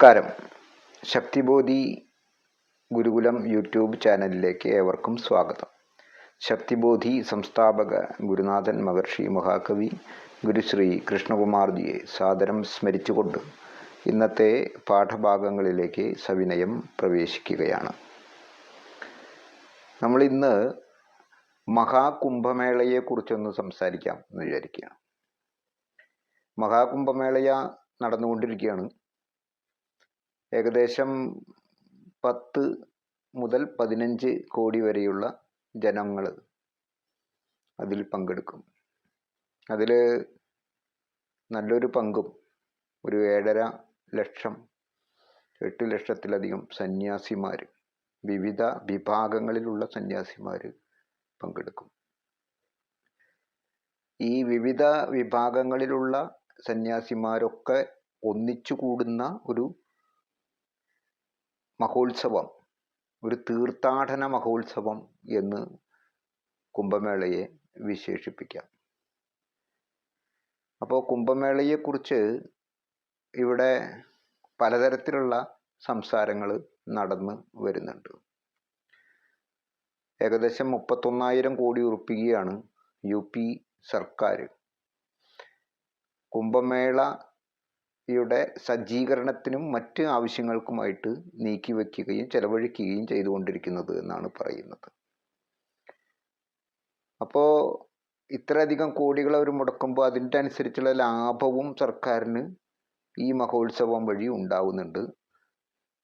നമസ്കാരം. ശക്തിബോധി ഗുരുകുലം യൂട്യൂബ് ചാനലിലേക്ക് ഏവർക്കും സ്വാഗതം. ശക്തിബോധി സംസ്ഥാപക ഗുരുനാഥൻ മഹർഷി മഹാകവി ഗുരുശ്രീ കൃഷ്ണകുമാർജിയെ സാദരം സ്മരിച്ചുകൊണ്ട് ഇന്നത്തെ പാഠഭാഗങ്ങളിലേക്ക് സവിനയം പ്രവേശിക്കുകയാണ്. നമ്മൾ ഇന്ന് മഹാകുംഭമേളയെക്കുറിച്ചൊന്ന് സംസാരിക്കാം എന്ന് വിചാരിക്കുകയാണ്. മഹാകുംഭമേളയ നടന്നുകൊണ്ടിരിക്കുകയാണ്. ഏകദേശം പത്ത് മുതൽ പതിനഞ്ച് കോടി വരെയുള്ള ജനങ്ങൾ അതിൽ പങ്കെടുക്കും. അതിൽ നല്ലൊരു പങ്കും ഒരു ഏഴര ലക്ഷം എട്ട് ലക്ഷത്തിലധികം സന്യാസിമാർ വിവിധ വിഭാഗങ്ങളിലുള്ള സന്യാസിമാർ പങ്കെടുക്കും. ഈ വിവിധ വിഭാഗങ്ങളിലുള്ള സന്യാസിമാരൊക്കെ ഒന്നിച്ചു കൂടുന്ന ഒരു മഹോത്സവം ഒരു തീർത്ഥാടന മഹോത്സവം എന്ന് കുംഭമേളയെ വിശേഷിപ്പിക്കാം. അപ്പോൾ കുംഭമേളയെക്കുറിച്ച് ഇവിടെ പലതരത്തിലുള്ള സംസാരങ്ങൾ നടന്ന് വരുന്നുണ്ട്. ഏകദേശം മുപ്പത്തൊന്നായിരം കോടി ഉറുപ്പികയാണ് യു പി സർക്കാർ കുംഭമേളയുടെ സജ്ജീകരണത്തിനും മറ്റ് ആവശ്യങ്ങൾക്കുമായിട്ട് നീക്കി വയ്ക്കുകയും ചെലവഴിക്കുകയും ചെയ്തുകൊണ്ടിരിക്കുന്നത് എന്നാണ് പറയുന്നത്. അപ്പോൾ ഇത്രയധികം കോടികൾ അവർ മുടക്കുമ്പോൾ അതിന്റെ അനുസരിച്ചുള്ള ലാഭവും സർക്കാരിന് ഈ മഹോത്സവം വഴി ഉണ്ടാവുന്നുണ്ട്.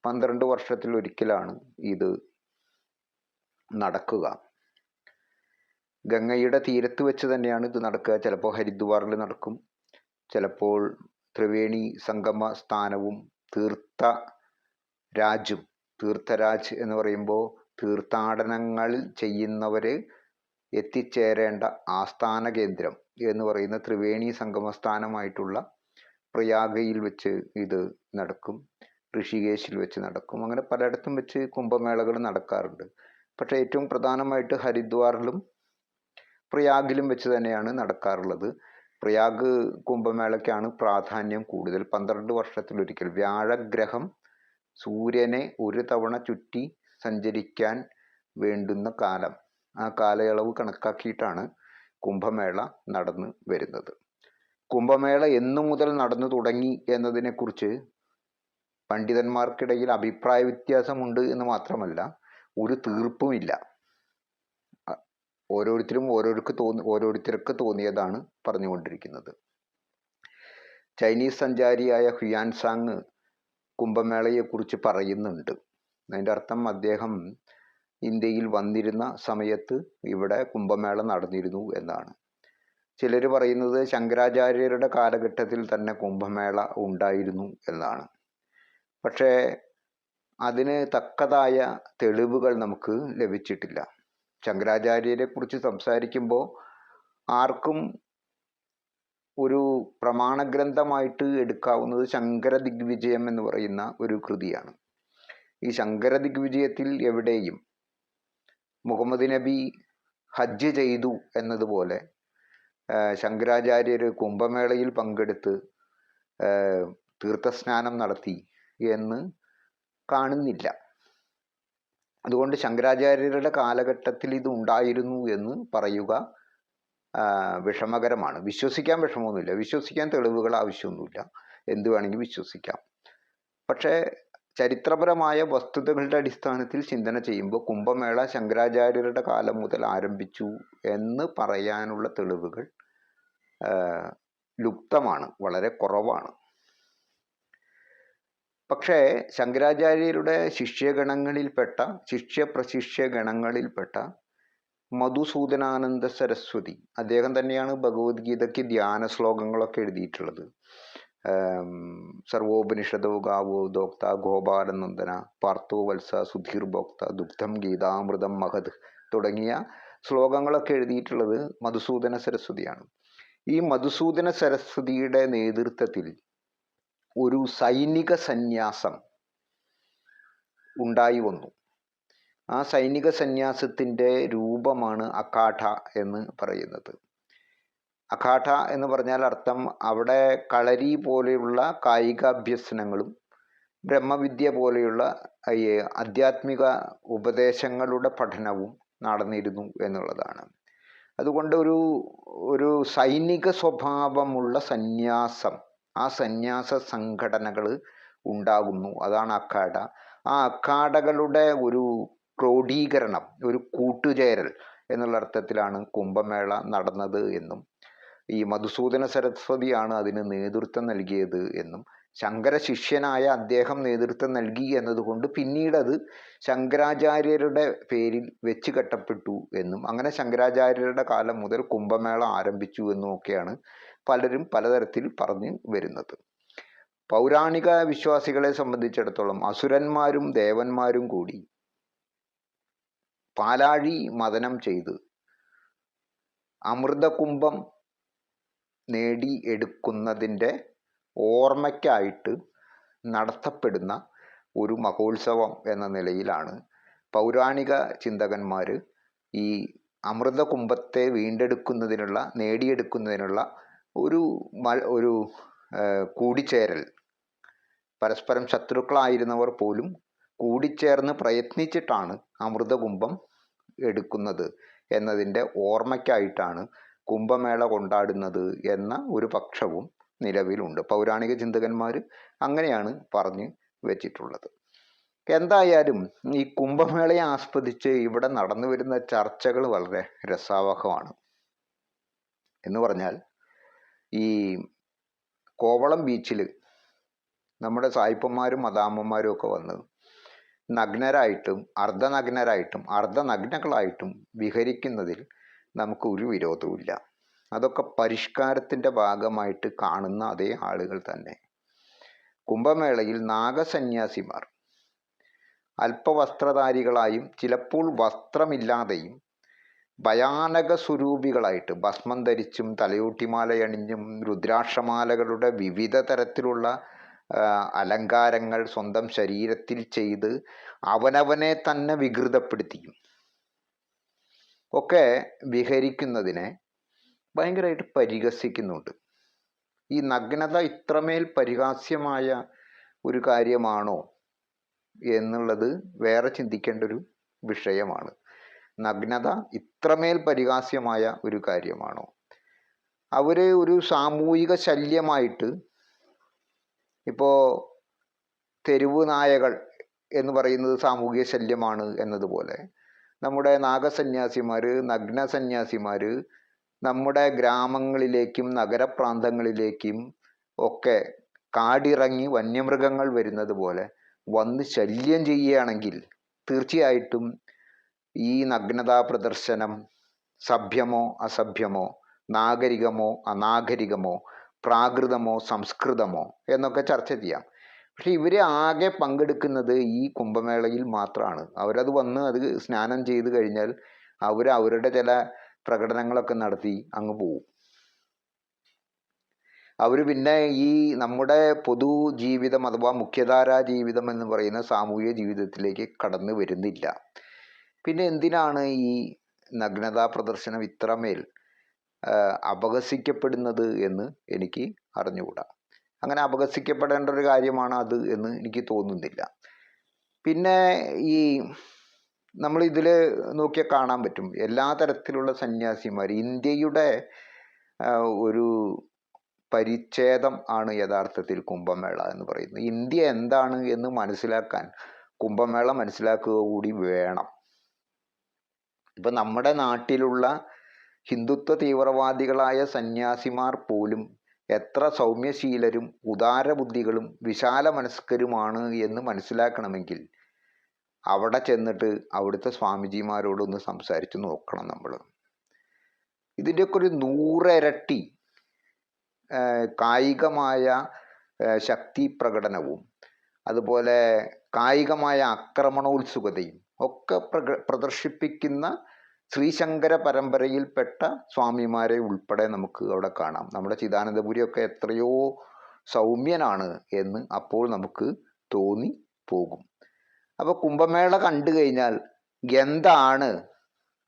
പന്ത്രണ്ട് വർഷത്തിൽ ഒരിക്കലാണ് ഇത് നടക്കുക. ഗംഗയുടെ തീരത്ത് വെച്ച് തന്നെയാണ് ഇത് നടക്കുക. ചിലപ്പോൾ ഹരിദ്വാറിൽ നടക്കും. ചിലപ്പോൾ ത്രിവേണി സംഗമ സ്ഥാനവും തീർത്ഥ രാജും തീർത്ഥരാജ് എന്ന് പറയുമ്പോൾ തീർത്ഥാടനങ്ങൾ ചെയ്യുന്നവർ എത്തിച്ചേരേണ്ട ആസ്ഥാന കേന്ദ്രം എന്ന് പറയുന്ന ത്രിവേണി സംഗമസ്ഥാനമായിട്ടുള്ള പ്രയാഗയിൽ വെച്ച് ഇത് നടക്കും. ഋഷികേശിൽ വെച്ച് നടക്കും. അങ്ങനെ പലയിടത്തും വെച്ച് കുംഭമേളകൾ നടക്കാറുണ്ട്. പക്ഷേ ഏറ്റവും പ്രധാനമായിട്ട് ഹരിദ്വാറിലും പ്രയാഗിലും വെച്ച് തന്നെയാണ് നടക്കാറുള്ളത്. പ്രയാഗ് കുംഭമേളയ്ക്കാണ് പ്രാധാന്യം കൂടുതൽ. പന്ത്രണ്ട് വർഷത്തിലൊരിക്കൽ വ്യാഴഗ്രഹം സൂര്യനെ ഒരു തവണ ചുറ്റി സഞ്ചരിക്കാൻ വേണ്ടുന്ന കാലം. ആ കാലയളവ് കണക്കാക്കിയിട്ടാണ് കുംഭമേള നടന്നു വരുന്നത്. കുംഭമേള എന്നു മുതൽ നടന്നു തുടങ്ങി എന്നതിനെക്കുറിച്ച് പണ്ഡിതന്മാർക്കിടയിൽ അഭിപ്രായ വ്യത്യാസമുണ്ട് എന്ന് മാത്രമല്ല ഒരു തീർപ്പുമില്ല. ഓരോരുത്തരും ഓരോരുക്ക് തോന്നി ഓരോരുത്തർക്ക് തോന്നിയതാണ് പറഞ്ഞുകൊണ്ടിരിക്കുന്നത്. ചൈനീസ് സഞ്ചാരിയായ ഹുയാൻസാങ് കുംഭമേളയെക്കുറിച്ച് പറയുന്നുണ്ട്. അതിന്റെ അർത്ഥം അദ്ദേഹം ഇന്ത്യയിൽ വന്നിരുന്ന സമയത്ത് ഇവിടെ കുംഭമേള നടന്നിരുന്നു എന്നാണ്. ചിലർ പറയുന്നത് ശങ്കരാചാര്യരുടെ കാലഘട്ടത്തിൽ തന്നെ കുംഭമേള ഉണ്ടായിരുന്നു എന്നാണ്. പക്ഷേ അതിന് തക്കതായ തെളിവുകൾ നമുക്ക് ലഭിച്ചിട്ടില്ല. ശങ്കരാചാര്യരെ കുറിച്ച് സംസാരിക്കുമ്പോൾ ആർക്കും ഒരു പ്രമാണ ഗ്രന്ഥമായിട്ട് എടുക്കാവുന്നത് ശങ്കര ദിഗ്വിജയം എന്ന് പറയുന്ന ഒരു കൃതിയാണ്. ഈ ശങ്കര ദിഗ്വിജയത്തിൽ എവിടെയും മുഹമ്മദ് നബി ഹജ്ജ് ചെയ്തു എന്നതുപോലെ ശങ്കരാചാര്യർ കുംഭമേളയിൽ പങ്കെടുത്ത് തീർത്ഥസ്നാനം നടത്തി എന്ന് കാണുന്നില്ല. അതുകൊണ്ട് ശങ്കരാചാര്യരുടെ കാലഘട്ടത്തിൽ ഇത് ഉണ്ടായിരുന്നു എന്ന് പറയുക വിഷമകരമാണ്. വിശ്വസിക്കാൻ വിഷമമൊന്നുമില്ല. വിശ്വസിക്കാൻ തെളിവുകൾ ആവശ്യമൊന്നുമില്ല. എന്ത് വേണമെങ്കിൽ വിശ്വസിക്കാം. പക്ഷേ ചരിത്രപരമായ വസ്തുതകളുടെ അടിസ്ഥാനത്തിൽ ചിന്തന ചെയ്യുമ്പോൾ കുംഭമേള ശങ്കരാചാര്യരുടെ കാലം മുതൽ ആരംഭിച്ചു എന്ന് പറയാനുള്ള തെളിവുകൾ ലുപ്തമാണ്. വളരെ കുറവാണ്. പക്ഷേ ശങ്കരാചാര്യരുടെ ശിഷ്യഗണങ്ങളിൽപ്പെട്ട ശിഷ്യപ്രശിഷ്യഗണങ്ങളിൽപ്പെട്ട മധുസൂദനാനന്ദ സരസ്വതി അദ്ദേഹം തന്നെയാണ് ഭഗവത്ഗീതയ്ക്ക് ധ്യാന ശ്ലോകങ്ങളൊക്കെ എഴുതിയിട്ടുള്ളത് സർവോപനിഷദോ ഗാവോ ദോക്ത ഗോപാലനന്ദന പാർത്ഥോ വത്സ സുധീർ ഭോക്ത ദുഗ്ധം ഗീതാമൃതം മഹത് തുടങ്ങിയ ശ്ലോകങ്ങളൊക്കെ എഴുതിയിട്ടുള്ളത് മധുസൂദന സരസ്വതിയാണ്. ഈ മധുസൂദന സരസ്വതിയുടെ നേതൃത്വത്തിൽ ഒരു സൈനിക സന്യാസം ഉണ്ടായി വന്നു. ആ സൈനിക സന്യാസത്തിന്റെ രൂപമാണ് അക്കാഠ എന്ന് പറയുന്നത്. അഖാഠ എന്ന് പറഞ്ഞാൽ അർത്ഥം അവിടെ കളരി പോലെയുള്ള കായികാഭ്യസനങ്ങളും ബ്രഹ്മവിദ്യ പോലെയുള്ള ആധ്യാത്മിക ഉപദേശങ്ങളുടെ പഠനവും നടന്നിരുന്നു എന്നുള്ളതാണ്. അതുകൊണ്ട് ഒരു ഒരു സൈനിക സ്വഭാവമുള്ള സന്യാസം ആ സന്യാസ സംഘടനകൾ ഉണ്ടാകുന്നു. അതാണ് അഖാഡ. ആ അഖാഡകളുടെ ഒരു ക്രോഡീകരണം ഒരു കൂട്ടുചേരൽ എന്നുള്ള അർത്ഥത്തിലാണ് കുംഭമേള നടന്നത് എന്നും ഈ മധുസൂദന സരസ്വതിയാണ് അതിന് നേതൃത്വം നൽകിയത് എന്നും. ശങ്കര ശിഷ്യനായ അദ്ദേഹം നേതൃത്വം നൽകി എന്നതുകൊണ്ട് പിന്നീടത് ശങ്കരാചാര്യരുടെ പേരിൽ വെച്ച് കെട്ടപ്പെട്ടു എന്നും അങ്ങനെ ശങ്കരാചാര്യരുടെ കാലം മുതൽ കുംഭമേള ആരംഭിച്ചു എന്നും ഒക്കെയാണ് പലരും പലതരത്തിൽ പറഞ്ഞു വരുന്നത്. പൗരാണിക വിശ്വാസികളെ സംബന്ധിച്ചിടത്തോളം അസുരന്മാരും ദേവന്മാരും കൂടി പാലാഴി മദനം ചെയ്ത് അമൃതകുംഭം നേടി എടുക്കുന്നതിന്റെ ഓർമ്മയ്ക്കായിട്ട് നടത്തപ്പെടുന്ന ഒരു മഹോത്സവം എന്ന നിലയിലാണ് പൗരാണിക ചിന്തകന്മാർ ഈ അമൃതകുംഭത്തെ വീണ്ടെടുക്കുന്നതിനുള്ള നേടിയെടുക്കുന്നതിനുള്ള ഒരു ഒരു കൂടിച്ചേരൽ. പരസ്പരം ശത്രുക്കളായിരുന്നവർ പോലും കൂടിച്ചേർന്ന് പ്രയത്നിച്ചിട്ടാണ് അമൃതകുംഭം എടുക്കുന്നത് എന്നതിന്റെ ഓർമ്മയ്ക്കായിട്ടാണ് കുംഭമേള കൊണ്ടാടുന്നത് എന്ന ഒരു പക്ഷവും നിലവിലുണ്ട്. പൗരാണിക ചിന്തകന്മാർ അങ്ങനെയാണ് പറഞ്ഞ് വെച്ചിട്ടുള്ളത്. എന്തായാലും ഈ കുംഭമേളയെ ആസ്പദിച്ച് ഇവിടെ നടന്നു വരുന്ന ചർച്ചകൾ വളരെ രസാവഹമാണ്. എന്ന് പറഞ്ഞാൽ ഈ കോവളം ബീച്ചിൽ നമ്മുടെ സായിപ്പന്മാരും മദാമ്മമാരും ഒക്കെ വന്ന് നഗ്നരായിട്ടും അർദ്ധനഗ്നരായിട്ടും അർദ്ധനഗ്നകളായിട്ടും വിഹരിക്കുന്നതിൽ നമുക്ക് ഒരു വിരോധവുമില്ല. അതൊക്കെ പരിഷ്കാരത്തിന്റെ ഭാഗമായിട്ട് കാണുന്ന അതേ ആളുകൾ തന്നെ. കുംഭമേളയിൽ നാഗസന്യാസിമാർ അല്പവസ്ത്രധാരികളായും ചിലപ്പോൾ വസ്ത്രമില്ലാതെയും ഭയാനക സ്വരൂപികളായിട്ട് ഭസ്മം ധരിച്ചും തലയോട്ടിമാലയണിഞ്ഞും രുദ്രാക്ഷമാലകളുടെ വിവിധ തരത്തിലുള്ള അലങ്കാരങ്ങൾ സ്വന്തം ശരീരത്തിൽ ചെയ്ത് അവനവനെ തന്നെ വികൃതപ്പെടുത്തിയും ഒക്കെ വിഹരിക്കുന്നതിനെ ഭയങ്കരമായിട്ട് പരിഹസിക്കുന്നുണ്ട്. ഈ നഗ്നത ഇത്രമേൽ പരിഹാസ്യമായ ഒരു കാര്യമാണോ എന്നുള്ളത് വേറെ ചിന്തിക്കേണ്ട ഒരു വിഷയമാണ്. നഗ്നത ഇത്രമേൽ പരിഹാസ്യമായ ഒരു കാര്യമാണോ? അവരെ ഒരു സാമൂഹിക ശല്യമായിട്ട് ഇപ്പോൾ തെരുവ് നായകൾ എന്ന് പറയുന്നത് സാമൂഹിക ശല്യമാണ് എന്നതുപോലെ നമ്മുടെ നാഗസന്യാസിമാർ നഗ്ന സന്യാസിമാർ നമ്മുടെ ഗ്രാമങ്ങളിലേക്കും നഗരപ്രാന്തങ്ങളിലേക്കും ഒക്കെ കാടിറങ്ങി വന്യമൃഗങ്ങൾ വരുന്നത് പോലെ വന്ന് ശല്യം ചെയ്യുകയാണെങ്കിൽ തീർച്ചയായിട്ടും ഈ നഗ്നതാ പ്രദർശനം സഭ്യമോ അസഭ്യമോ നാഗരികമോ അനാഗരികമോ പ്രാകൃതമോ സംസ്കൃതമോ എന്നൊക്കെ ചർച്ച ചെയ്യാം. പക്ഷെ ഇവർ ആകെ പങ്കെടുക്കുന്നത് ഈ കുംഭമേളയിൽ മാത്രമാണ് അവരത് വന്ന് അത് സ്നാനം ചെയ്ത് കഴിഞ്ഞാൽ അവർ അവരുടെ ചില പ്രകടനങ്ങളൊക്കെ നടത്തി അങ്ങ് പോവും. അവർ പിന്നെ ഈ നമ്മുടെ പൊതു ജീവിതം അഥവാ മുഖ്യധാരാ ജീവിതം എന്ന് പറയുന്ന സാമൂഹിക ജീവിതത്തിലേക്ക് കടന്നു വരുന്നില്ല. പിന്നെ എന്തിനാണ് ഈ നഗ്നതാ പ്രദർശനം ഇത്രമേൽ അപഹസിക്കപ്പെടുന്നത് എന്ന് എനിക്ക് അറിഞ്ഞുകൂടാ. അങ്ങനെ അപഹസിക്കപ്പെടേണ്ട ഒരു കാര്യമാണ് അത് എന്ന് എനിക്ക് തോന്നുന്നില്ല. പിന്നെ ഈ നമ്മൾ ഇതിൽ നോക്കിയാൽ കാണാൻ പറ്റും. എല്ലാ തരത്തിലുള്ള സന്യാസിമാർ ഇന്ത്യയുടെ ഒരു പരിച്ഛേദം ആണ് യഥാർത്ഥത്തിൽ കുംഭമേള എന്ന് പറയുന്നത്. ഇന്ത്യ എന്താണ് എന്ന് മനസ്സിലാക്കാൻ കുംഭമേള മനസ്സിലാക്കുക കൂടി വേണം. ഇപ്പം നമ്മുടെ നാട്ടിലുള്ള ഹിന്ദുത്വ തീവ്രവാദികളായ സന്യാസിമാർ പോലും എത്ര സൗമ്യശീലരും ഉദാരബുദ്ധികളും വിശാല മനസ്കരുമാണ് എന്ന് മനസ്സിലാക്കണമെങ്കിൽ അവിടെ ചെന്നിട്ട് അവിടുത്തെ സ്വാമിജിമാരോടൊന്ന് സംസാരിച്ച് നോക്കണം നമ്മൾ ഇതിന്റെയൊക്കെ ഒരു നൂറിരട്ടി കായികമായ ശക്തി പ്രകടനവും അതുപോലെ കായികമായ ആക്രമണോത്സുകതയും ഒക്കെ പ്രക പ്രദർശിപ്പിക്കുന്ന ശ്രീശങ്കര പരമ്പരയിൽപ്പെട്ട സ്വാമിമാരെ ഉൾപ്പെടെ നമുക്ക് അവിടെ കാണാം. നമ്മുടെ ചിദാനന്ദപുരിയൊക്കെ എത്രയോ സൗമ്യനാണ് എന്ന് അപ്പോൾ നമുക്ക് തോന്നി പോകും. അപ്പോൾ കുംഭമേള കണ്ടു കഴിഞ്ഞാൽ എന്താണ്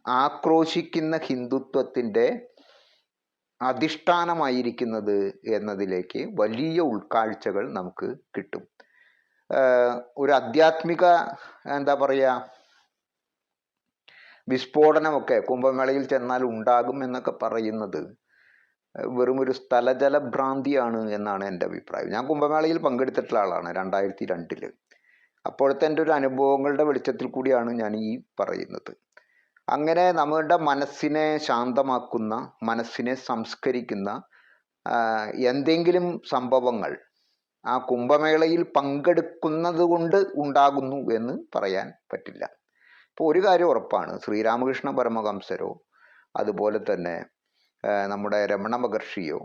ആക്രോശിക്കുന്ന ഹിന്ദുത്വത്തിന്റെ അധിഷ്ഠാനമായിരിക്കുന്നത് എന്നതിലേക്ക് വലിയ ഉൾക്കാഴ്ചകൾ നമുക്ക് കിട്ടും. ഒരു ആധ്യാത്മിക എന്താ പറയുക വിസ്ഫോടനമൊക്കെ കുംഭമേളയിൽ ചെന്നാൽ ഉണ്ടാകും എന്നൊക്കെ പറയുന്നത് വെറും ഒരു സ്ഥലജല ഭ്രാന്തിയാണ് എന്നാണ് എന്റെ അഭിപ്രായം. ഞാൻ കുംഭമേളയിൽ പങ്കെടുത്തിട്ടുള്ള ആളാണ് രണ്ടായിരത്തി രണ്ടിൽ. അപ്പോഴത്തെ എന്റെ ഒരു അനുഭവങ്ങളുടെ വെളിച്ചത്തിൽ കൂടിയാണ് ഞാൻ ഈ പറയുന്നത്. അങ്ങനെ നമ്മുടെ മനസ്സിനെ ശാന്തമാക്കുന്ന മനസ്സിനെ സംസ്കരിക്കുന്ന എന്തെങ്കിലും സംഭവങ്ങൾ ആ കുംഭമേളയിൽ പങ്കെടുക്കുന്നത് കൊണ്ട് ഉണ്ടാകുന്നു എന്ന് പറയാൻ പറ്റില്ല. ഇപ്പോൾ ഒരു കാര്യം ഉറപ്പാണ്. ശ്രീരാമകൃഷ്ണ പരമഹംസരോ അതുപോലെ തന്നെ നമ്മുടെ രമണ മഹർഷിയോ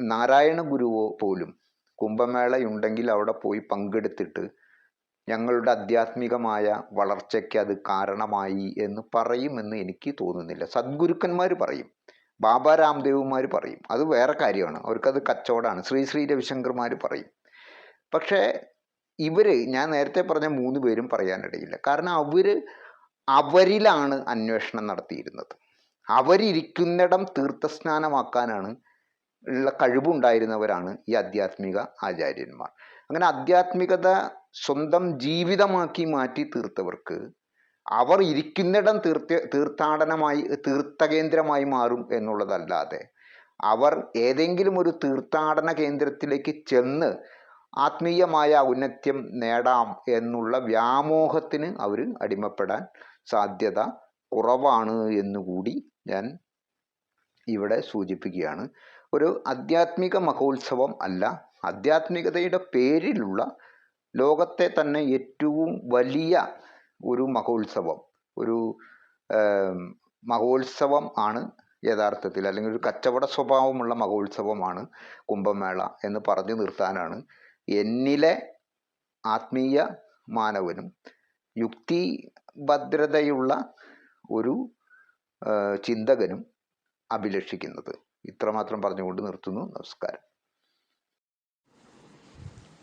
നാരായണ ഗുരുവോ പോലും കുംഭമേളയുണ്ടെങ്കിൽ അവിടെ പോയി പങ്കെടുത്തിട്ട് ഞങ്ങളുടെ ആധ്യാത്മികമായ വളർച്ചയ്ക്ക് അത് കാരണമായി എന്ന് പറയുമെന്ന് എനിക്ക് തോന്നുന്നില്ല. സദ്ഗുരുക്കന്മാർ പറയും. ബാബ രാംദേവുമാർ പറയും. അത് വേറെ കാര്യമാണ്. അവർക്കത് കച്ചവടമാണ്. ശ്രീ ശ്രീ രവിശങ്കർമാർ പറയും. പക്ഷേ ഇവർ ഞാൻ നേരത്തെ പറഞ്ഞ മൂന്ന് പേരും പറയാനിടയില്ല. കാരണം അവർ അവരിലാണ് അന്വേഷണം നടത്തിയിരുന്നത്. അവരിയ്ക്കുന്നിടം തീർത്ഥസ്നാനമാക്കാനാണ് ഉള്ള കഴിവുണ്ടായിരുന്നവരാണ് ഈ ആധ്യാത്മിക ആചാര്യന്മാർ. അങ്ങനെ ആധ്യാത്മികത സ്വന്തം ജീവിതമാക്കി മാറ്റി തീർത്തവർക്ക് അവർ ഇരിക്കുന്നിടം തീർത്ഥ തീർത്ഥാടനമായി തീർത്ഥകേന്ദ്രമായി മാറും എന്നുള്ളതല്ലാതെ അവർ ഏതെങ്കിലും ഒരു തീർത്ഥാടന കേന്ദ്രത്തിലേക്ക് ചെന്ന് ആത്മീയമായ ഔന്നത്യം നേടാം എന്നുള്ള വ്യാമോഹത്തിന് അവർ അടിമപ്പെടാൻ സാധ്യത കുറവാണ് എന്നുകൂടി ഞാൻ ഇവിടെ സൂചിപ്പിക്കുകയാണ്. ഒരു ആധ്യാത്മിക മഹോത്സവം അല്ല ആധ്യാത്മികതയുടെ പേരിലുള്ള ലോകത്തെ തന്നെ ഏറ്റവും വലിയ ഒരു മഹോത്സവം ഒരു മഹോത്സവം ആണ് യഥാർത്ഥത്തിൽ അല്ലെങ്കിൽ ഒരു കച്ചവട സ്വഭാവമുള്ള മഹോത്സവമാണ് കുംഭമേള എന്ന് പറഞ്ഞു നിർത്താനാണ് എന്നിലെ ആത്മീയ മാനവനും യുക്തി ഭദ്രതയുള്ള ഒരു ചിന്തകനും അഭിലഷിക്കുന്നത്. ഇത്രമാത്രം പറഞ്ഞുകൊണ്ട് നിർത്തുന്നു. നമസ്കാരം.